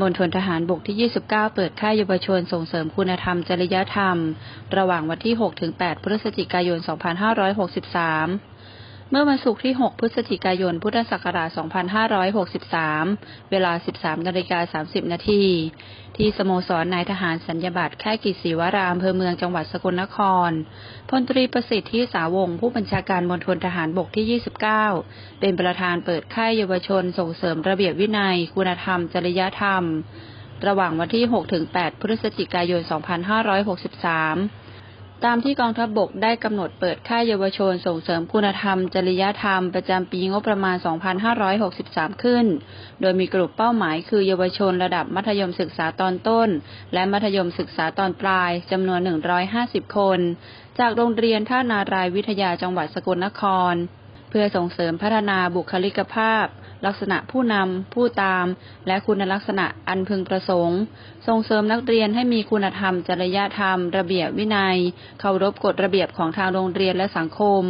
มณฑลทหารบกที่ 29 เปิดค่ายเยาวชนส่งเสริมคุณธรรม จริยธรรม ระหว่างวันที่ 6-8 พฤศจิกายน 2563 มื่อวันศุกร์ที่ 6 พฤศจิกายน พุทธศักราช 2563 เวลา 13นาฬิกา30 นาที ที่สโมสรนายทหารสัญญบัตรแค่กิจศรีวรามอำเภอเมืองจังหวัดสกลนคร พลตรีประสิทธิ์ที่สาวงผู้บัญชาการมณฑลทหารบกที่ 29 เป็นประธานเปิดค่ายเยาวชนส่งเสริมระเบียบวินัย คุณธรรม จริยธรรม ระหว่างวันที่ 6-8 พฤศจิกายน 2563 ตามที่กองทัพบบกได้กำหนดเปิดค่ายเยาวชนส่งเสริมคุณธรรม จริยธรรม ประจำปีงบประมาณ 2563 ขึ้น โดยมีกลุ่มเป้าหมายคือเยาวชนระดับมัธยมศึกษาตอนต้น และมัธยมศึกษาตอนปลายจำนวน 150 คน จากโรงเรียนท่านารายวิทยาจังหวัดสกลนคร เพื่อส่งเสริมพัฒนาบุคลิกภาพ ลักษณะผู้นำ ผู้ตาม และคุณลักษณะอันพึงประสงค์ ส่งเสริมนักเรียนให้มีคุณธรรม จริยธรรม ระเบียบวินัย เคารพกฎระเบียบของทางโรงเรียนและสังคม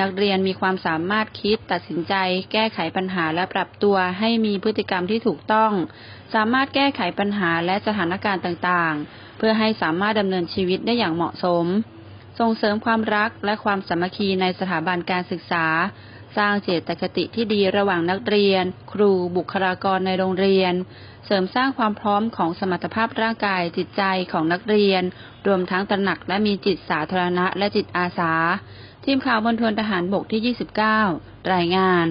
นักเรียนมีความสามารถคิดตัดสินใจ แก้ไขปัญหาและปรับตัวให้มีพฤติกรรมที่ถูกต้อง สามารถแก้ไขปัญหาและสถานการณ์ต่างๆ เพื่อให้สามารถดำเนินชีวิตได้อย่างเหมาะสม ส่งเสริมความรักและความสามัคคีในสถาบันการศึกษา สร้างเจตคติที่ดีระหว่างนักเรียน ครูบุคลากรในโรงเรียน เสริมสร้างความพร้อมของสมรรถภาพร่างกายจิตใจของนักเรียน รวมทั้งตระหนักและมีจิตสาธารณะและจิตอาสา ทีมข่าวบนทวนทหารบกที่ 29 รายงาน